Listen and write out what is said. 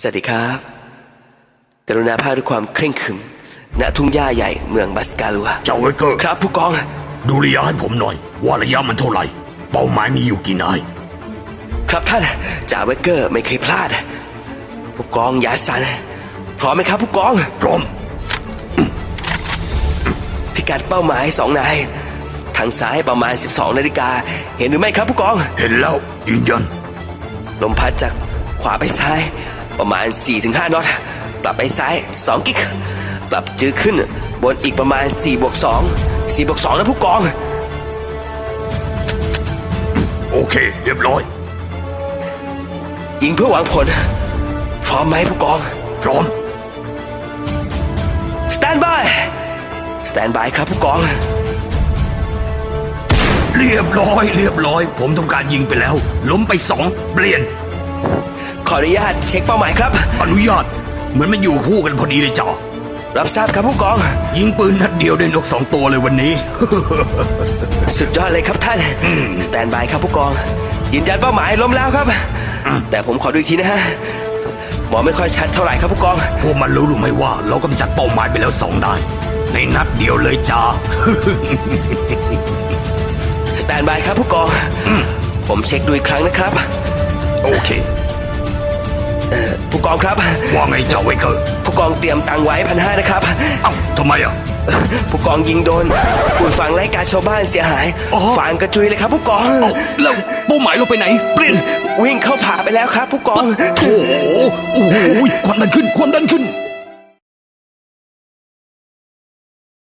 สวัสดีครับ กรุณาพาด้วยความเคร่งขรึม ณ ทุ่งหญ้าใหญ่เมืองบัสกาลัว เจ้าเวเกอร์ครับผู้กอง ดูระยะให้ผมหน่อย ว่าระยะมันเท่าไหร่ เป้าหมายมีอยู่กี่นาย ครับท่านจ่าเวเกอร์ไม่เคยพลาด ผู้กองอย่าสัน พร้อมไหมครับผู้กอง พร้อม พิกัดเป้าหมายสองนาย ทางซ้ายประมาณ 12นาฬิกา เห็นหรือไม่ครับผู้กอง เห็นแล้วยืนยัน ลมพัดจากขวาไปซ้าย ประมาณ 4-5น็อต ปรับไปซ้าย 2 กิก ปรับจืดขึ้นบนอีกประมาณ4บวก2 4บวก2นะผู้กอง โอเค เรียบร้อย ยิงเพื่อหวังผล พร้อมไหมผู้กอง พร้อม สแตนบาย สแตนบายครับผู้กอง เรียบร้อย เรียบร้อย ผมทำการยิงไปแล้ว ล้มไปสอง เปลี่ยนข ออนุญาตเช็คเป้าหมายครับ อนุญาต เหมือนมันอยู่คู่กันพอดีเลยจ้ารับทราบครับผู้กอง ยิงปืนนัดเดียวได้นกสองตัวเลยวันนี้ สุดยอดเลยครับท่าน สแตนบายครับผู้กอง ยืนยันเป้าหมายล้มแล้วครับ แต่ผมขอดูอีกทีนะฮะหมอไม่ค่อยชัดเท่าไหร่ครับผู้กอง พวกมันรู้หรือไม่ว่า เรากำจัดเป้าหมายไปแล้วสองนายในนัดเดียวเลยจ้า สแตนบายครับผู้กอง ผมเช็คดูอีกครั้งนะครับ โอเค ผู้กองครับ ว่าไงเจ้าเวเกอร์ผู้กองเตรียมตังค์ไว้พันห้านะครับ เอ้าทำไมอะ ผู้กองยิงโดนปุ่นฝังไล่กาชาวบ้านเสียหายอ๋อ ฝางกระจุยเลยครับ ผู้กอง เอ้าแล้วเป้าหมายเราไปไหน เปลี่ยนวิ่งเข้าผ่าไปแล้วครับ ผู้กอง โอ้โหโอ้โหความดันขึ้นความดันขึ้น